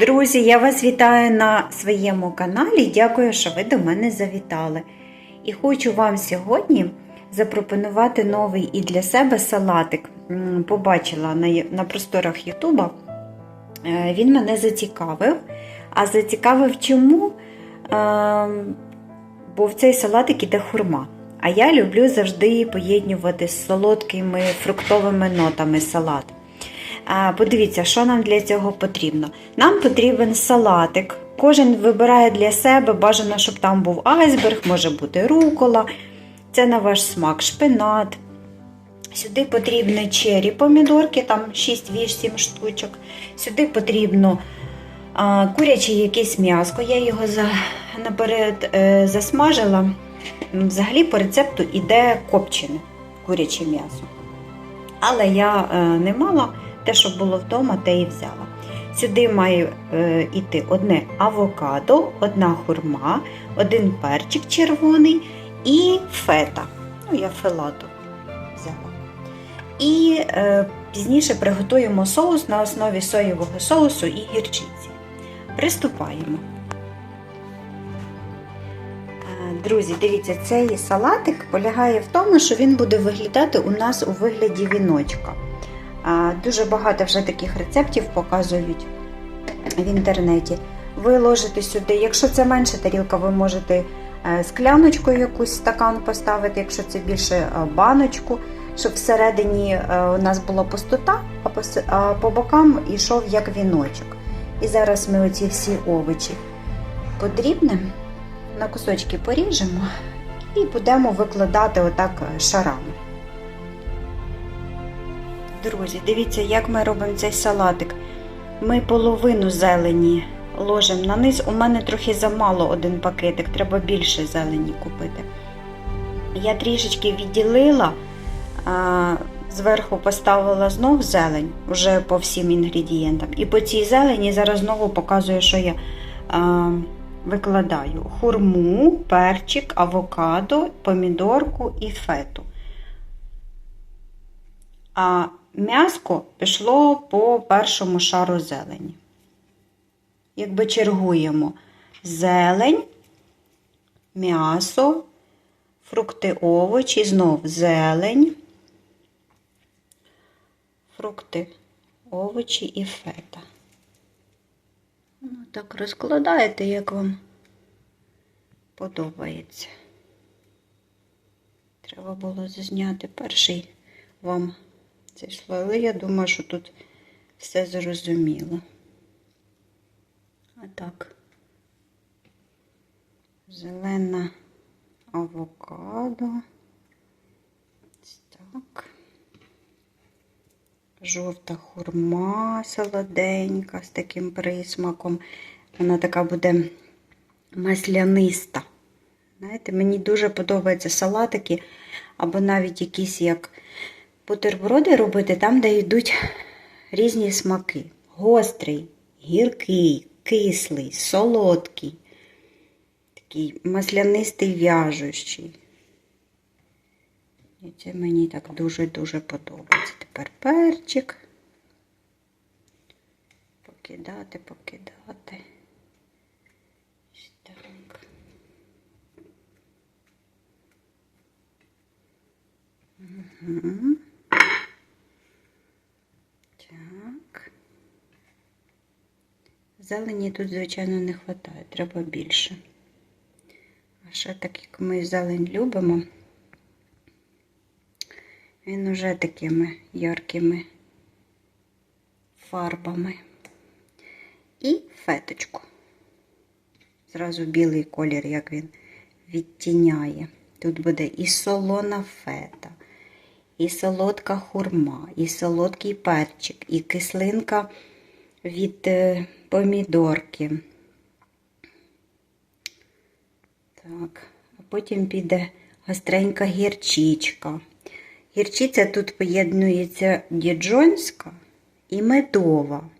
Друзі, я вас вітаю на своєму каналі. Дякую, що ви до мене завітали. І хочу вам сьогодні запропонувати новий і для себе салатик. Побачила на, просторах Ютуба. Е, Він мене зацікавив. А зацікавив чому? Ем, Бо в цей салатик іде хурма. А я люблю завжди поєднувати з солодкими фруктовими нотами салат. Подивіться, що нам для цього потрібно. Нам потрібен салатик. Кожен вибирає для себе, бажано, щоб там був айсберг, може бути рукола. Це на ваш смак, шпинат. Сюди потрібні чері помідорки, там 6-8 штучок. Сюди потрібно а, куряче якесь м'яско. Я його за, наперед е, засмажила. Взагалі по рецепту іде копчене куряче м'ясо. Але я е, не мала те, що було вдома, те і взяла. Сюди має е, йти одне авокадо, одна хурма, один перчик червоний і фета. Ну, я фелату взяла. І е, пізніше приготуємо соус на основі соєвого соусу і гірчиці. Приступаємо. Е, Друзі, дивіться, цей салатик полягає в тому, що він буде виглядати у нас у вигляді віночка. Дуже багато вже таких рецептів показують в інтернеті. Ви ложите сюди, якщо це менша тарілка, ви можете е, скляночкою якусь стакан поставити, якщо це більше е, баночку, щоб всередині е, у нас була пустота, а по, бокам йшов як віночок. І зараз ми оці всі овочі подрібнемо, на кусочки поріжемо і будемо викладати отак шарами. Друзі, дивіться, як ми робимо цей салатик. Ми половину зелені ложимо на низ. У мене трохи замало один пакетик, треба більше зелені купити. Я трішечки відділила, а, зверху поставила знов зелень вже по всім інгредієнтам. І по цій зелені зараз знову показую, що я а, викладаю хурму, перчик, авокадо, помідорку і фету. А м'яско пішло по першому шару зелені. Якби чергуємо зелень, м'ясо, фрукти, овочі, знов зелень, фрукти, овочі і фета. Ну, так розкладаєте, як вам подобається. Треба було зазняти перший вам цей слой, але я думаю, що тут все зрозуміло. А так, зелена авокадо. Так. Жовта хурма солоденька з таким присмаком. Вона така буде масляниста. Знаєте, мені дуже подобаються салатики, або навіть якісь як бутерброди робити там, де йдуть різні смаки. Гострий, гіркий, кислий, солодкий, такий маслянистий в'яжущий. І це мені так дуже-дуже подобається. Тепер перчик. Покидати, покидати. Так. Угу. Так. Зелені тут, звичайно, не вистачає, треба більше. А ще так як ми зелень любимо, він уже такими яркими фарбами. І феточку. Зразу білий колір, як він відтіняє. Тут буде і солона фета, і солодка хурма, і солодкий перчик, і кислинка від е, помідорки. Так, а потім піде гостренька гірчичка. Гірчиця тут поєднується діджонська і медова.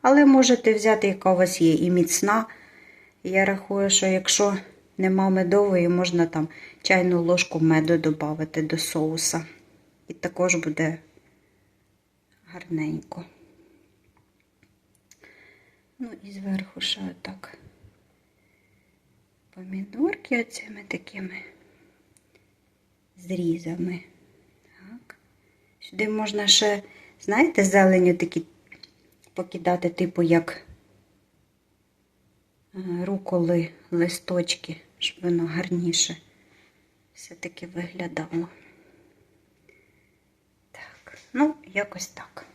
Але можете взяти, яка у вас є, і міцна. Я рахую, що якщо нема медової, можна там чайну ложку меду додати до соуса. І також буде гарненько. Ну і зверху ще отак. Помідорки оцими такими зрізами. Так. Сюди можна ще, знаєте, зеленю такі покидати, типу як е, руколи, листочки, щоб воно гарніше все-таки виглядало. Так, ну, якось так. Так,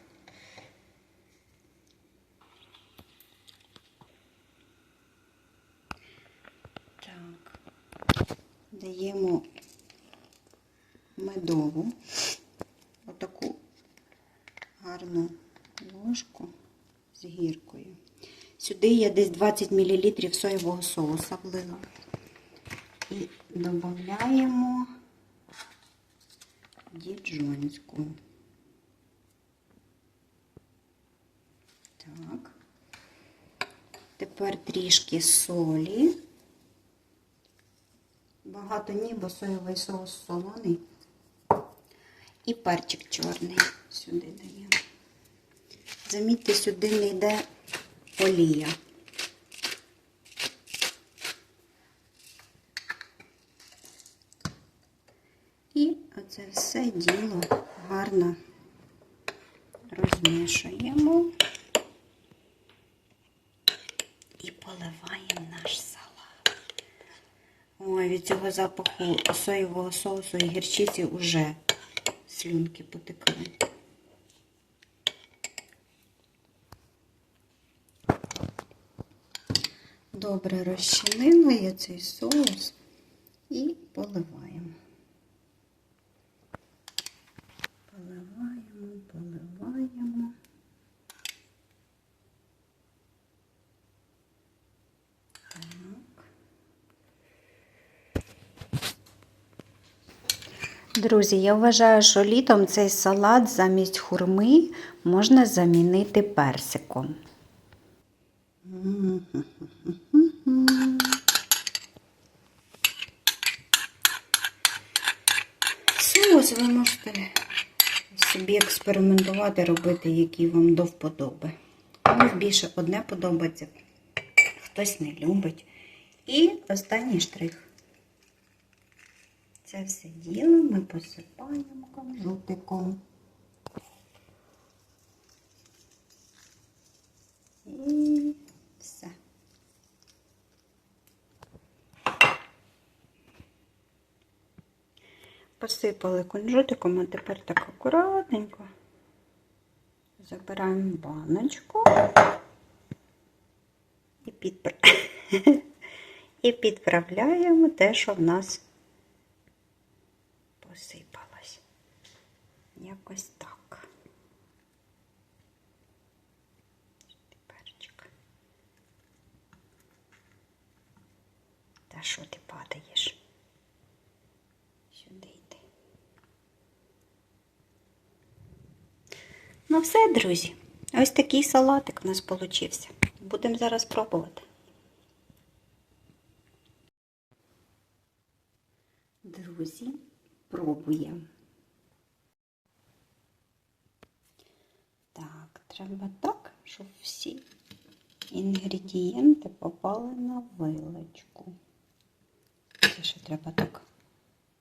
даємо медову, отаку гарну ложку з гіркою. Сюди я десь 20 мл соєвого соуса влила. І додаємо діджонську. Так. Тепер трішки солі. Багато ні, бо соєвий соус солоний. І перчик чорний сюди даємо. Замітьте, сюди не йде олія. І оце все діло гарно розмішуємо і поливаємо наш салат. Ой, від цього запаху соєвого соусу і гірчиці вже слюнки потекли. Добре розчинила я цей соус і поливаємо. Друзі, я вважаю, що літом цей салат замість хурми можна замінити персиком. Соус ви можете собі експериментувати, робити, які вам до вподоби. Комусь більше одне подобається, хтось не любить. І останній штрих. Це все діло ми посипаємо кунжутиком. І все. Посипали кунжутиком, а тепер так акуратненько забираємо баночку і, підпра... і підправляємо те, що в нас посипалось. Якось так. Перчик. Та що ти падаєш? Сюди йди. Ну все, друзі. Ось такий салатик у нас получився. Будемо зараз пробувати. Друзі, пробуємо. Так, треба так, щоб всі інгредієнти попали на вилочку. Це ще треба так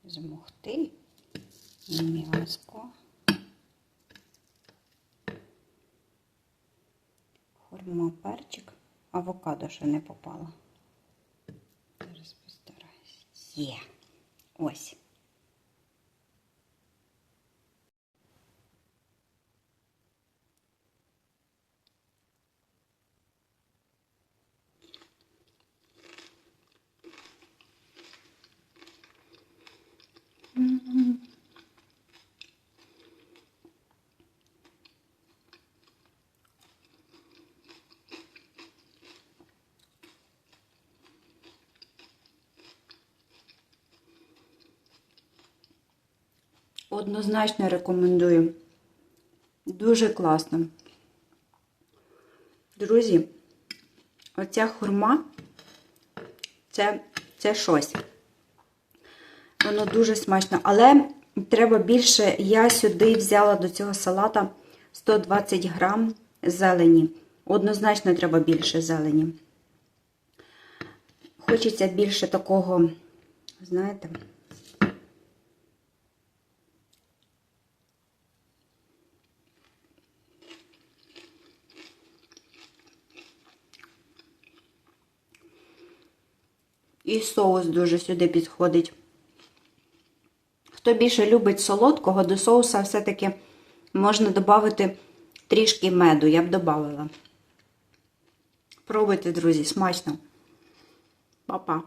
змогти м'язко. Хурма, перчик, авокадо ще не попало. Зараз постараюсь. Є. Ось. Однозначно рекомендую. Дуже класно. Друзі, оця хурма це, це щось. Воно дуже смачно. Але треба більше. Я сюди взяла до цього салата 120 грам зелені. однозначно треба більше зелені. Хочеться більше такого, знаєте, і соус дуже сюди підходить. Хто більше любить солодкого, до соуса все-таки можна додати трішки меду, я б додала. Пробуйте, друзі, смачно. Па-па.